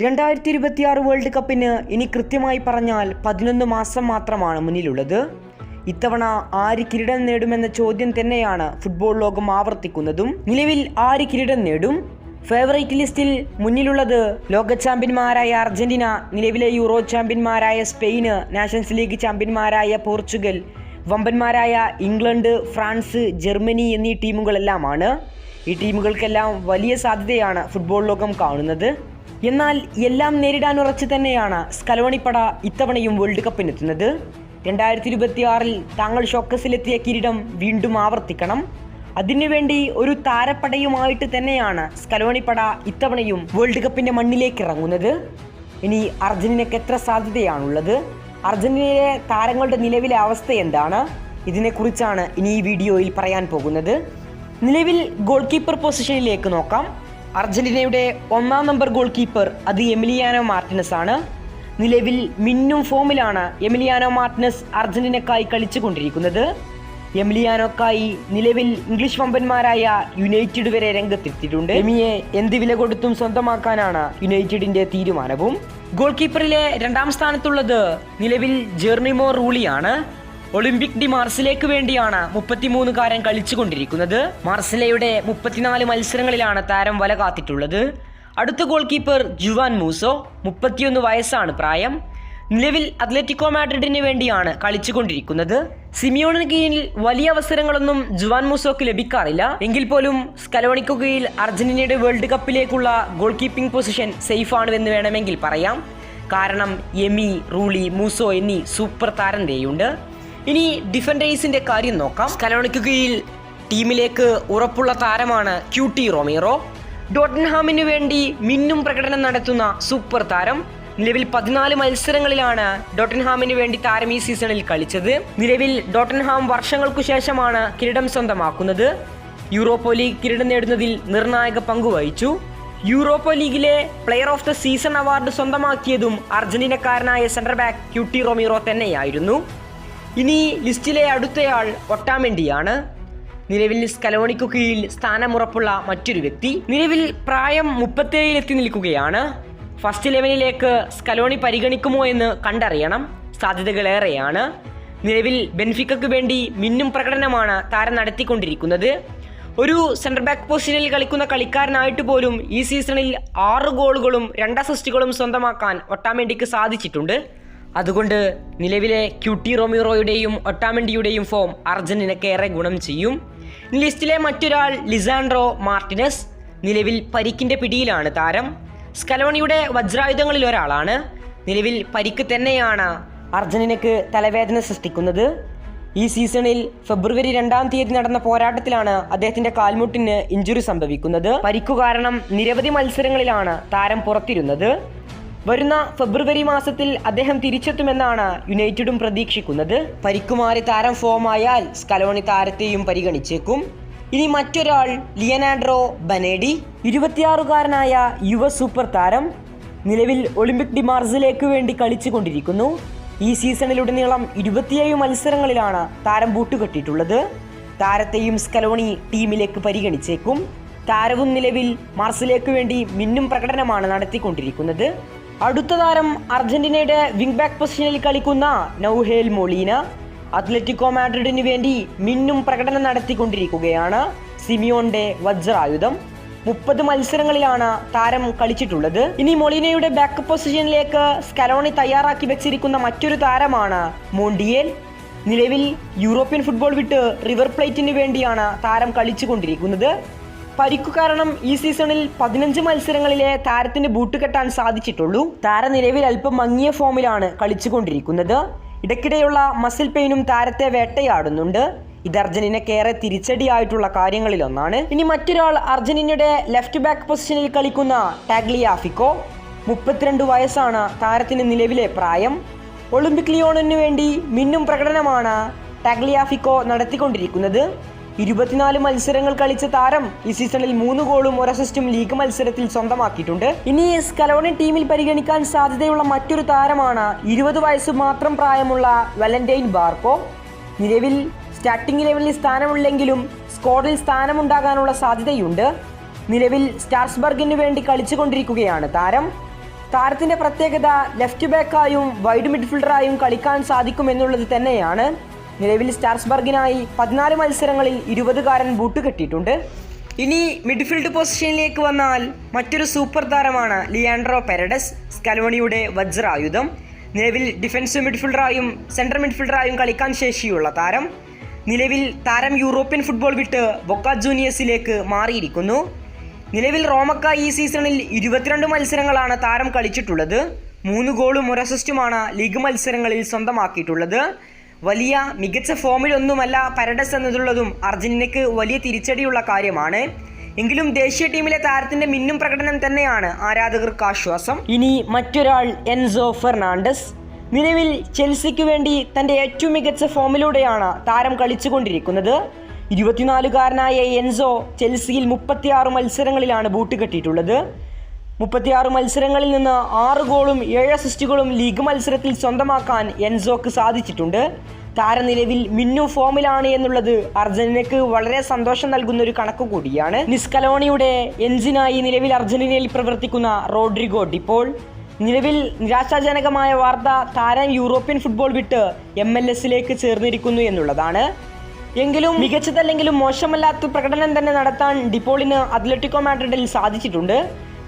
രണ്ടായിരത്തി ഇരുപത്തിയാറ് വേൾഡ് കപ്പിന് ഇനി കൃത്യമായി പറഞ്ഞാൽ പതിനൊന്ന് മാസം മാത്രമാണ് മുന്നിലുള്ളത്. ഇത്തവണ ആര് കിരീടം നേടുമെന്ന ചോദ്യം തന്നെയാണ് ഫുട്ബോൾ ലോകം ആവർത്തിക്കുന്നതും. നിലവിൽ ആര് കിരീടം നേടും? ഫേവറേറ്റ് ലിസ്റ്റിൽ മുന്നിലുള്ളത് ലോക ചാമ്പ്യന്മാരായ അർജന്റീന നിലവിലെ യൂറോ ചാമ്പ്യന്മാരായ സ്പെയിന് നാഷൻസ് ലീഗ് ചാമ്പ്യന്മാരായ പോർച്ചുഗൽ വമ്പന്മാരായ ഇംഗ്ലണ്ട് ഫ്രാൻസ് ജർമ്മനി എന്നീ ടീമുകളെല്ലാമാണ്. ഈ ടീമുകൾക്കെല്ലാം വലിയ സാധ്യതയാണ് ഫുട്ബോൾ ലോകം കാണുന്നത്. എന്നാൽ എല്ലാം നേരിടാൻ ഉറച്ചു തന്നെയാണ് സ്കലോണിപ്പട ഇത്തവണയും വേൾഡ് കപ്പിനെത്തുന്നത് രണ്ടായിരത്തി ഇരുപത്തി ആറിൽ താങ്കൾ ഷോക്കസിലെത്തിയ കിരീടം വീണ്ടും ആവർത്തിക്കണം. അതിനുവേണ്ടി ഒരു താരപ്പടയുമായിട്ട് തന്നെയാണ് സ്കലോണിപ്പട ഇത്തവണയും വേൾഡ് കപ്പിന്റെ മണ്ണിലേക്ക് ഇറങ്ങുന്നത്. ഇനി അർജന്റീനയ്ക്ക് എത്ര സാധ്യതയാണുള്ളത്? അർജന്റീനയിലെ താരങ്ങളുടെ നിലവിലെ അവസ്ഥ എന്താണ്? ഇതിനെക്കുറിച്ചാണ് ഇനി ഈ വീഡിയോയിൽ പറയാൻ പോകുന്നത്. നിലവിൽ ഗോൾ കീപ്പർ പൊസിഷനിലേക്ക് നോക്കാം. അർജന്റീനയുടെ ഒന്നാം നമ്പർ ഗോൾ കീപ്പർ അത് എമിലിയാനോ മാർട്ടിനസ് ആണ്. നിലവിൽ മിന്നും ഫോമിലാണ് എമിലിയാനോ മാർട്ടിനസ് അർജന്റീനക്കായി കളിച്ചുകൊണ്ടിരിക്കുന്നത്. എമിലിയാനോക്കായി നിലവിൽ ഇംഗ്ലീഷ് വമ്പന്മാരായ യുണൈറ്റഡ് വരെ രംഗത്തെത്തിയിട്ടുണ്ട്. എമിയെ എന്ത് വില കൊടുത്തും സ്വന്തമാക്കാനാണ് യുണൈറ്റഡിന്റെ തീരുമാനവും. ഗോൾ കീപ്പറിലെ രണ്ടാം സ്ഥാനത്തുള്ളത് നിലവിൽ ജെർണിമോ റൂളിയാണ്. ഒളിമ്പിക് ഡി മാർസിലേക്ക് വേണ്ടിയാണ് മുപ്പത്തിമൂന്നുകാരൻ കളിച്ചുകൊണ്ടിരിക്കുന്നത്. മാർസിലയുടെ മുപ്പത്തിനാല് മത്സരങ്ങളിലാണ് താരം വല കാത്തിട്ടുള്ളത്. അടുത്ത ഗോൾ കീപ്പർ ജുവാൻ മൂസോ മുപ്പത്തിയൊന്ന് വയസ്സാണ് പ്രായം. നിലവിൽ അത്ലറ്റിക്കോ മാഡ്രിഡിന് വേണ്ടിയാണ് കളിച്ചുകൊണ്ടിരിക്കുന്നത്. സിമിയോണിന് കീഴിൽ വലിയ അവസരങ്ങളൊന്നും ജുവാൻ മൂസോക്ക് ലഭിക്കാറില്ല. എങ്കിൽ പോലും സ്കലോണിക്കു കീഴിൽ അർജന്റീനയുടെ വേൾഡ് കപ്പിലേക്കുള്ള ഗോൾ കീപ്പിംഗ് പൊസിഷൻ എന്ന് വേണമെങ്കിൽ പറയാം. കാരണം എമി റൂളി മൂസോ എന്നീ സൂപ്പർ താരന്തയുണ്ട് ഇനി ഡിഫൻഡേഴ്സിന്റെ കാര്യം നോക്കാം. സ്കലോണിക്ക് കീഴിൽ ടീമിലേക്ക് ഉറപ്പുള്ള താരമാണ് ക്യൂട്ടി റൊമീറോ. ഡോട്ടൻഹാമിന് വേണ്ടി മിന്നും പ്രകടനം നടത്തുന്ന സൂപ്പർ താരം. നിലവിൽ പതിനാല് മത്സരങ്ങളിലാണ് ഡോട്ടൻഹാമിന് വേണ്ടി താരം ഈ സീസണിൽ കളിച്ചത്. നിലവിൽ ഡോട്ടൻഹാം വർഷങ്ങൾക്കു ശേഷമാണ് കിരീടം സ്വന്തമാക്കുന്നത്. യൂറോപ്പ ലീഗ് കിരീടം നേടുന്നതിൽ നിർണായക പങ്കുവഹിച്ചു യൂറോപ്പ ലീഗിലെ player of the season award സ്വന്തമാക്കിയതും അർജന്റീനക്കാരനായ സെന്റർ ബാക്ക് ക്യൂട്ടി റൊമീറോ തന്നെയായിരുന്നു. ഇനി ലിസ്റ്റിലെ അടുത്തയാൾ ഒട്ടാമെൻഡിയാണ് നിലവിൽ സ്കലോണിക്കു കീഴിൽ സ്ഥാനമുറപ്പുള്ള മറ്റൊരു വ്യക്തി. നിലവിൽ പ്രായം മുപ്പത്തേഴിലെത്തി നിൽക്കുകയാണ്. ഫസ്റ്റ് ഇലവനിലേക്ക് സ്കലോണി പരിഗണിക്കുമോ എന്ന് കണ്ടറിയണം. സാധ്യതകളേറെയാണ്. നിലവിൽ ബെൻഫിക്കു വേണ്ടി മിന്നും പ്രകടനമാണ് താരം നടത്തിക്കൊണ്ടിരിക്കുന്നത്. ഒരു സെന്റർ ബാക്ക് പൊസിഷനിൽ കളിക്കുന്ന കളിക്കാരനായിട്ട് പോലും ഈ സീസണിൽ ആറ് ഗോളുകളും രണ്ട് അസിസ്റ്റുകളും സ്വന്തമാക്കാൻ ഒട്ടാമേണ്ടിക്ക് സാധിച്ചിട്ടുണ്ട്. അതുകൊണ്ട് നിലവിലെ ക്യൂട്ടി റൊമീറോയുടെയും ഒട്ടാമൻഡിയുടെയും ഫോം അർജന്റീനയ്ക്ക് ഏറെ ഗുണം ചെയ്യും. ലിസ്റ്റിലെ മറ്റൊരാൾ ലിസാൻഡ്രോ മാർട്ടിനസ്. നിലവിൽ പരിക്കിന്റെ പിടിയിലാണ് താരം. സ്കലോണിയുടെ വജ്രായുധങ്ങളിൽ ഒരാളാണ്. നിലവിൽ പരിക്ക് തന്നെയാണ് അർജന്റീനയ്ക്ക് തലവേദന സൃഷ്ടിക്കുന്നത്. ഈ സീസണിൽ ഫെബ്രുവരി രണ്ടാം തീയതി നടന്ന പോരാട്ടത്തിലാണ് അദ്ദേഹത്തിന്റെ കാൽമുട്ടിന് ഇഞ്ചുറി സംഭവിക്കുന്നത്. പരിക്കു കാരണം നിരവധി മത്സരങ്ങളിലാണ് താരം പുറത്തിരുന്നത്. വരുന്ന ഫെബ്രുവരി മാസത്തിൽ അദ്ദേഹം തിരിച്ചെത്തുമെന്നാണ് യുണൈറ്റഡും പ്രതീക്ഷിക്കുന്നത്. പരിക്കുമാറി താരം ഫോമായാൽ സ്കലോണി താരത്തെയും പരിഗണിച്ചേക്കും. ഇനി മറ്റൊരാൾ ലിയനാൻഡ്രോ ബനേഡി ഇരുപത്തിയാറുകാരനായ യുവ സൂപ്പർ താരം നിലവിൽ ഒളിമ്പിക് ഡിമാർസിലേക്ക് വേണ്ടി കളിച്ചുകൊണ്ടിരിക്കുന്നു. ഈ സീസണിലുടനീളം ഇരുപത്തിയേഴ് മത്സരങ്ങളിലാണ് താരം ബൂട്ടുകെട്ടിയിട്ടുള്ളത്. താരത്തെയും സ്കലോണി ടീമിലേക്ക് പരിഗണിച്ചേക്കും. താരവും നിലവിൽ മാർസിലേക്ക് വേണ്ടി മിന്നും പ്രകടനമാണ് നടത്തിക്കൊണ്ടിരിക്കുന്നത്. അടുത്ത താരം അർജന്റീനയുടെ വിംഗ് ബാക്ക് പൊസിഷനിൽ കളിക്കുന്ന നൌഹേൽ മൊളീന അത്ലറ്റിക്കോ മാഡ്രിഡിന് വേണ്ടി മിന്നും പ്രകടനം നടത്തിക്കൊണ്ടിരിക്കുകയാണ് സിമിയോന്റെ വജ്രായുധം. മുപ്പത് മത്സരങ്ങളിലാണ് താരം കളിച്ചിട്ടുള്ളത്. ഇനി മൊളീനയുടെ ബാക്ക് പൊസിഷനിലേക്ക് സ്കലോണി തയ്യാറാക്കി വെച്ചിരിക്കുന്ന മറ്റൊരു താരമാണ് മോണ്ടിയേൽ. നിലവിൽ യൂറോപ്യൻ ഫുട്ബോൾ വിട്ട് റിവർ പ്ലേറ്റിന് വേണ്ടിയാണ് താരം കളിച്ചുകൊണ്ടിരിക്കുന്നത്. പരിക്കു കാരണം ഈ സീസണിൽ പതിനഞ്ച് മത്സരങ്ങളിലെ താരത്തിന് ബൂട്ട് കെട്ടാൻ സാധിച്ചിട്ടുള്ളൂ. താര നിലവിൽ അല്പം മങ്ങിയ ഫോമിലാണ് കളിച്ചുകൊണ്ടിരിക്കുന്നത്. ഇടയ്ക്കിടെയുള്ള മസിൽ പെയിനും താരത്തെ വേട്ടയാടുന്നുണ്ട്. ഇത് അർജന്റീനയ്ക്ക് ഏറെ തിരിച്ചടിയായിട്ടുള്ള കാര്യങ്ങളിലൊന്നാണ്. ഇനി മറ്റൊരാൾ അർജന്റീനയുടെ ലെഫ്റ്റ് ബാക്ക് പൊസിഷനിൽ കളിക്കുന്ന ടാഗ്ലിയാഫിക്കോ. മുപ്പത്തിരണ്ട് വയസ്സാണ് താരത്തിന് നിലവിലെ പ്രായം. ഒളിമ്പിക് ലിയോണിനു വേണ്ടി മിന്നും പ്രകടനമാണ് ടാഗ്ലിയാഫിക്കോ നടത്തിക്കൊണ്ടിരിക്കുന്നത്. ഇരുപത്തിനാല് മത്സരങ്ങൾ കളിച്ച താരം ഈ സീസണിൽ മൂന്ന് ഗോളും ഒരു അസിസ്റ്റും ലീഗ് മത്സരത്തിൽ സ്വന്തമാക്കിയിട്ടുണ്ട്. ഇനി സ്കലോണി ടീമിൽ പരിഗണിക്കാൻ സാധ്യതയുള്ള മറ്റൊരു താരമാണ് ഇരുപത് വയസ്സ് മാത്രം പ്രായമുള്ള വലന്റൈൻ ബാർക്കോ നിലവിൽ സ്റ്റാർട്ടിംഗ് ലെവലിൽ സ്ഥാനമുണ്ടെങ്കിലും സ്ക്വാഡിൽ സ്ഥാനമുണ്ടാകാനുള്ള സാധ്യതയുണ്ട്. നിലവിൽ സ്റ്റാർസ്ബർഗിന് വേണ്ടി കളിച്ചുകൊണ്ടിരിക്കുകയാണ് താരം. താരത്തിന്റെ പ്രത്യേകത ലെഫ്റ്റ് ബാക്കായും വൈഡ് മിഡ്ഫീൽഡറായും കളിക്കാൻ സാധിക്കുമെന്നുള്ളത് തന്നെയാണ്. നിലവിൽ സ്റ്റാർസ്ബർഗിനായി പതിനാല് മത്സരങ്ങളിൽ ഇരുപതുകാരൻ ബൂട്ട് കെട്ടിയിട്ടുണ്ട്. ഇനി മിഡ്ഫീൽഡ് പൊസിഷനിലേക്ക് വന്നാൽ മറ്റൊരു സൂപ്പർ താരമാണ് ലിയാൻഡ്രോ പെരഡസ് സ്കലോണിയുടെ വജ്രായുധം നിലവിൽ ഡിഫൻസ് മിഡ്ഫീൽഡറായും സെൻട്രൽ മിഡ്ഫീൽഡറായും കളിക്കാൻ ശേഷിയുള്ള താരം. നിലവിൽ താരം യൂറോപ്യൻ ഫുട്ബോൾ വിട്ട് ബൊക്ക ജൂനിയേഴ്സിലേക്ക് മാറിയിരിക്കുന്നു. നിലവിൽ റോമക്ക ഈ സീസണിൽ ഇരുപത്തിരണ്ട് മത്സരങ്ങളാണ് താരം കളിച്ചിട്ടുള്ളത്. മൂന്ന് ഗോളും ഒരു അസിസ്റ്റുമാണ് ലീഗ് മത്സരങ്ങളിൽ സ്വന്തമാക്കിയിട്ടുള്ളത്. വലിയ മികച്ച ഫോമിലൊന്നുമല്ല പരഡസ് എന്നതുള്ളതും അർജന്റീനയ്ക്ക് വലിയ തിരിച്ചടിയുള്ള കാര്യമാണ്. എങ്കിലും ദേശീയ ടീമിലെ താരത്തിന്റെ മിന്നും പ്രകടനം തന്നെയാണ് ആരാധകർക്ക് ആശ്വാസം. ഇനി മറ്റൊരാൾ എൻസോ ഫെർണാണ്ടസ്. നിലവിൽ ചെൽസിക്ക് വേണ്ടി തന്റെ ഏറ്റവും മികച്ച ഫോമിലൂടെയാണ് താരം കളിച്ചുകൊണ്ടിരിക്കുന്നത്. ഇരുപത്തിനാലുകാരനായ എൻസോ ചെൽസിയിൽ മുപ്പത്തിയാറ് മത്സരങ്ങളിലാണ് ബൂട്ട് കെട്ടിയിട്ടുള്ളത്. മുപ്പത്തിയാറ് മത്സരങ്ങളിൽ നിന്ന് ആറ് ഗോളും ഏഴ് അസിസ്റ്റുകളും ലീഗ് മത്സരത്തിൽ സ്വന്തമാക്കാൻ എൻസോക്ക് സാധിച്ചിട്ടുണ്ട്. താരനിലവിൽ മിന്നു ഫോമിലാണ് എന്നുള്ളത് അർജന്റീനയ്ക്ക് വളരെ സന്തോഷം നൽകുന്ന ഒരു കണക്ക് കൂടിയാണ്. നിസ്കലോണിയുടെ എൻജിനായി നിലവിൽ അർജന്റീനയിൽ പ്രവർത്തിക്കുന്ന റോഡ്രിഗോ ഡിപ്പോൾ നിലവിൽ നിരാശാജനകമായ വാർത്ത താരം യൂറോപ്യൻ ഫുട്ബോൾ വിട്ട് എം എൽ എസിലേക്ക് ചേർന്നിരിക്കുന്നു എന്നുള്ളതാണ്. എങ്കിലും മികച്ചതല്ലെങ്കിലും മോശമല്ലാത്ത പ്രകടനം തന്നെ നടത്താൻ ഡിപ്പോളിന് അത്ലറ്റിക്കോ മാഡ്രിഡിൽ സാധിച്ചിട്ടുണ്ട്.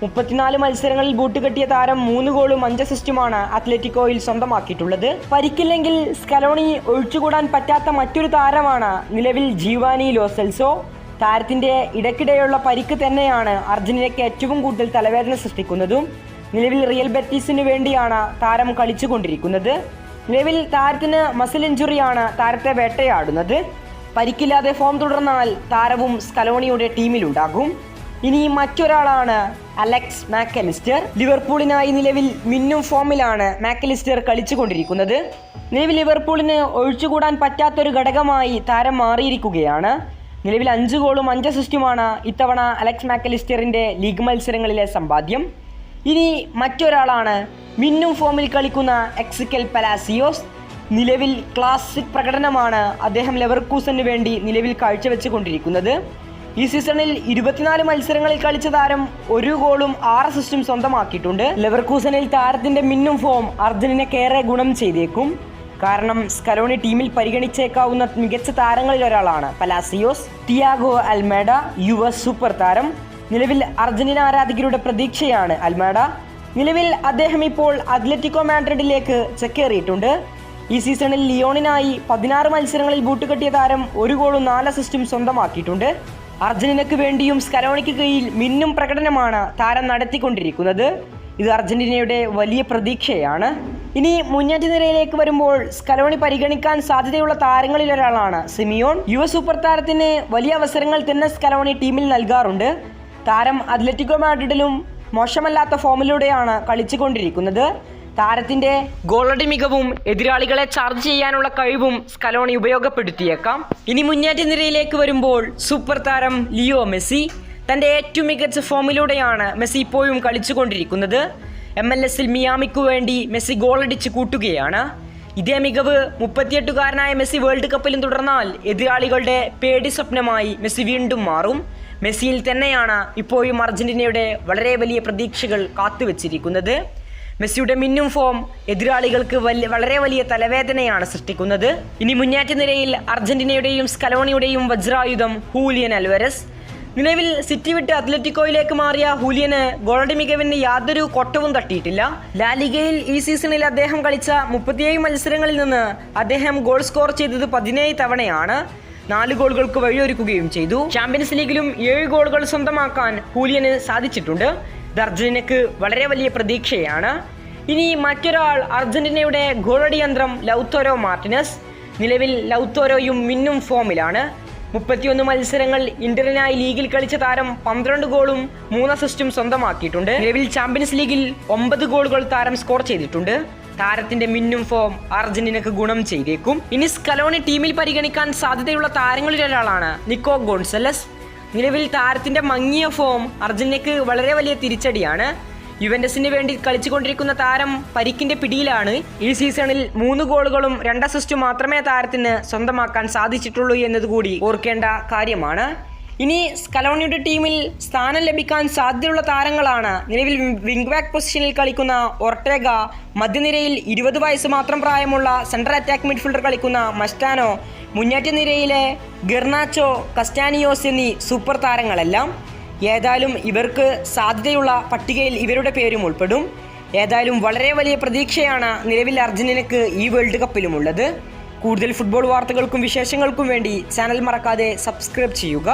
മുപ്പത്തിനാല് മത്സരങ്ങളിൽ ബൂട്ട് കെട്ടിയ താരം മൂന്ന് ഗോളും അഞ്ച് അസിസ്റ്റുമാണ് അത്ലറ്റിക്കോയിൽ സ്വന്തമാക്കിയിട്ടുള്ളത്. പരിക്കില്ലെങ്കിൽ സ്കലോണി ഒഴിച്ചുകൂടാൻ പറ്റാത്ത മറ്റൊരു താരമാണ് നിലവിൽ ജീവാനി ലോസെൽസോ. താരത്തിന്റെ ഇടയ്ക്കിടെയുള്ള പരിക്ക് തന്നെയാണ് അർജന്റീനയ്ക്ക് ഏറ്റവും കൂടുതൽ തലവേദന സൃഷ്ടിക്കുന്നതും. നിലവിൽ റിയൽ ബെറ്റീസിനു വേണ്ടിയാണ് താരം കളിച്ചുകൊണ്ടിരിക്കുന്നത്. നിലവിൽ താരത്തിന് മസിൽ ഇഞ്ചുറിയാണ് താരത്തെ വേട്ടയാടുന്നത്. പരിക്കില്ലാതെ ഫോം തുടർന്നാൽ താരവും സ്കലോണിയുടെ ടീമിലുണ്ടാകും. ഇനി മറ്റൊരാളാണ് അലക്സ് മാക്കലിസ്റ്റർ. ലിവർപൂളിനായി നിലവിൽ മിന്നും ഫോമിലാണ് മാക്കലിസ്റ്റർ കളിച്ചുകൊണ്ടിരിക്കുന്നത്. നിലവിൽ ലിവർപൂളിന് ഒഴിച്ചുകൂടാൻ പറ്റാത്തൊരു ഘടകമായി താരം മാറിയിരിക്കുകയാണ്. നിലവിൽ അഞ്ച് ഗോളും അഞ്ച് അസിസ്റ്റുമാണ് ഇത്തവണ അലക്സ് മാക്കലിസ്റ്ററിന്റെ ലീഗ് മത്സരങ്ങളിലെ സമ്പാദ്യം. ഇനി മറ്റൊരാളാണ് മിന്നും ഫോമിൽ കളിക്കുന്ന എക്സിക്കൽ പലാസിയോസ്. നിലവിൽ ക്ലാസിക് പ്രകടനമാണ് അദ്ദേഹം ലെവർക്കൂസന് വേണ്ടി നിലവിൽ കാഴ്ചവെച്ചുകൊണ്ടിരിക്കുന്നത്. ഈ സീസണിൽ ഇരുപത്തിനാല് മത്സരങ്ങളിൽ കളിച്ച താരം ഒരു ഗോളും ആറ് അസിസ്റ്റും സ്വന്തമാക്കിയിട്ടുണ്ട്. ലെവർക്കൂസനിൽ താരത്തിന്റെ മിന്നും ഫോം അർജന്റീനക്കേറെ ഗുണം ചെയ്തേക്കും. കാരണം സ്കലോണി ടീമിൽ പരിഗണിച്ചേക്കാവുന്ന മികച്ച താരങ്ങളിൽ ഒരാളാണ് പലാസിയോസ്. ടിയാഗോ അൽമേഡ യുവ സൂപ്പർ താരം. നിലവിൽ അർജന്റീന ആരാധകരുടെ പ്രതീക്ഷയാണ് അൽമേഡ. നിലവിൽ അദ്ദേഹം ഇപ്പോൾ അത്ലറ്റിക്കോ മാഡ്രിഡിലേക്ക് ചെക്കേറിയിട്ടുണ്ട്. ഈ സീസണിൽ ലിയോണിനായി പതിനാറ് മത്സരങ്ങളിൽ ബൂട്ടുകെട്ടിയ താരം ഒരു ഗോളും നാല് അസിസ്റ്റും സ്വന്തമാക്കിയിട്ടുണ്ട്. അർജന്റീനയ്ക്ക് വേണ്ടിയും സ്കലോണിക്ക് കീഴിൽ മിന്നും പ്രകടനമാണ് താരം നടത്തിക്കൊണ്ടിരിക്കുന്നത്. ഇത് അർജന്റീനയുടെ വലിയ പ്രതീക്ഷയാണ്. ഇനി മുന്നേറ്റ നിരയിലേക്ക് വരുമ്പോൾ സ്കലോണി പരിഗണിക്കാൻ സാധ്യതയുള്ള താരങ്ങളിൽ ഒരാളാണ് സിമിയോൺ യുവ സൂപ്പർ താരത്തിന് വലിയ അവസരങ്ങൾ തന്നെ സ്കലോണി ടീമിൽ നൽകാറുണ്ട്. താരം അത്ലറ്റിക്കോ മാഡ്രിഡിലും മോശമല്ലാത്ത ഫോമിലൂടെയാണ് കളിച്ചുകൊണ്ടിരിക്കുന്നത്. താരത്തിന്റെ ഗോളടി മികവും എതിരാളികളെ ചാർജ് ചെയ്യാനുള്ള കഴിവും സ്കലോണി ഉപയോഗപ്പെടുത്തിയേക്കാം. ഇനി മുന്നേറ്റ നിരയിലേക്ക് വരുമ്പോൾ സൂപ്പർ താരം ലിയോ മെസ്സി. തന്റെ ഏറ്റവും മികച്ച ഫോമിലൂടെയാണ് മെസ്സി ഇപ്പോഴും കളിച്ചുകൊണ്ടിരിക്കുന്നത്. എം എൽ എസിൽ മിയാമിക്കു വേണ്ടി മെസ്സി ഗോളടിച്ച് കൂട്ടുകയാണ്. ഇതേ മികവ് മുപ്പത്തിയെട്ടുകാരനായ മെസ്സി വേൾഡ് കപ്പിലും തുടർന്നാൽ എതിരാളികളുടെ പേടി സ്വപ്നമായി മെസ്സി വീണ്ടും മാറും. മെസ്സിയിൽ തന്നെയാണ് ഇപ്പോഴും അർജന്റീനയുടെ വളരെ വലിയ പ്രതീക്ഷകൾ കാത്തുവച്ചിരിക്കുന്നത്. മെസ്സിയുടെ മിന്നും ഫോം എതിരാളികൾക്ക് വളരെ വലിയ തലവേദനയാണ് സൃഷ്ടിക്കുന്നത്. ഇനി മുന്നേറ്റ നിരയിൽ അർജന്റീനയുടെയും സ്കലോണിയുടെയും വജ്രായുധം ഹൂലിയൻ അൽവരസ്. നിലവിൽ സിറ്റി വിട്ട് അത്ലറ്റിക്കോയിലേക്ക് മാറിയ ഹൂലിയന് ഗോൾഡ് മികവിന് യാതൊരു കൊട്ടവും തട്ടിയിട്ടില്ല. ലാലിഗയിൽ ഈ സീസണിൽ അദ്ദേഹം കളിച്ച മുപ്പത്തിയേഴ് മത്സരങ്ങളിൽ നിന്ന് അദ്ദേഹം ഗോൾ സ്കോർ ചെയ്തത് പതിനേഴ് തവണയാണ്. നാല് ഗോളുകൾക്ക് വഴിയൊരുക്കുകയും ചെയ്തു. ചാമ്പ്യൻസ് ലീഗിലും ഏഴ് ഗോളുകൾ സ്വന്തമാക്കാൻ ഹൂലിയന് സാധിച്ചിട്ടുണ്ട്. ഇത് അർജന്റീനക്ക് വളരെ വലിയ പ്രതീക്ഷയാണ്. ഇനി മറ്റൊരാൾ അർജന്റീനയുടെ ഗോളടി യന്ത്രം ലൗത്തോരോ മാർട്ടിനസ്. നിലവിൽ ലൗത്തോരോയും മിന്നും ഫോമിലാണ്. മുപ്പത്തിയൊന്ന് മത്സരങ്ങൾ ഇന്ററിനായി ലീഗിൽ കളിച്ച താരം പന്ത്രണ്ട് ഗോളും മൂന്ന് അസിസ്റ്റും സ്വന്തമാക്കിയിട്ടുണ്ട്. നിലവിൽ ചാമ്പ്യൻസ് ലീഗിൽ ഒമ്പത് ഗോളുകൾ താരം സ്കോർ ചെയ്തിട്ടുണ്ട്. താരത്തിന്റെ മിന്നും ഫോം അർജന്റീനക്ക് ഗുണം ചെയ്തേക്കും. ഇനി സ്കലോണി ടീമിൽ പരിഗണിക്കാൻ സാധ്യതയുള്ള താരങ്ങളിൽ ഒരാളാണ് നിക്കോ ഗോൺസലസ്. നിലവിൽ താരത്തിന്റെ മങ്ങിയ ഫോം അർജന്റീനയ്ക്ക് വളരെ വലിയ തിരിച്ചടിയാണ്. യുവന്റസിന് വേണ്ടി കളിച്ചുകൊണ്ടിരിക്കുന്ന താരം പരിക്കിന്റെ പിടിയിലാണ്. ഈ സീസണിൽ മൂന്ന് ഗോളുകളും രണ്ട് അസിസ്റ്റും മാത്രമേ താരത്തിന് സ്വന്തമാക്കാൻ സാധിച്ചിട്ടുള്ളൂ എന്നതുകൂടി ഓർക്കേണ്ട കാര്യമാണ്. ഇനി സ്കലോണിയുടെ ടീമിൽ സ്ഥാനം ലഭിക്കാൻ സാധ്യതയുള്ള താരങ്ങളാണ്. നിലവിൽ വിംഗ് ബാക്ക് പൊസിഷനിൽ കളിക്കുന്ന ഒർട്ടേഗ മധ്യനിരയിൽ ഇരുപത് വയസ്സ് മാത്രം പ്രായമുള്ള സെൻട്രൽ അറ്റാക്ക് മിഡ്ഫീൽഡർ കളിക്കുന്ന മസ്റ്റാനോ മുന്നേറ്റ നിരയിലെ ഗെർണാച്ചോ കസ്റ്റാനിയോസ് എന്നീ സൂപ്പർ താരങ്ങളെല്ലാം ഏതായാലും ഇവർക്ക് സാധ്യതയുള്ള പട്ടികയിൽ ഇവരുടെ പേരും ഉൾപ്പെടും. ഏതായാലും വളരെ വലിയ പ്രതീക്ഷയാണ് നിലവിൽ അർജന്റീനക്ക് ഈ വേൾഡ് കപ്പിലുമുള്ളത് കൂടുതൽ ഫുട്ബോൾ വാർത്തകൾക്കും വിശേഷങ്ങൾക്കും വേണ്ടി ചാനൽ മറക്കാതെ സബ്സ്ക്രൈബ് ചെയ്യുക.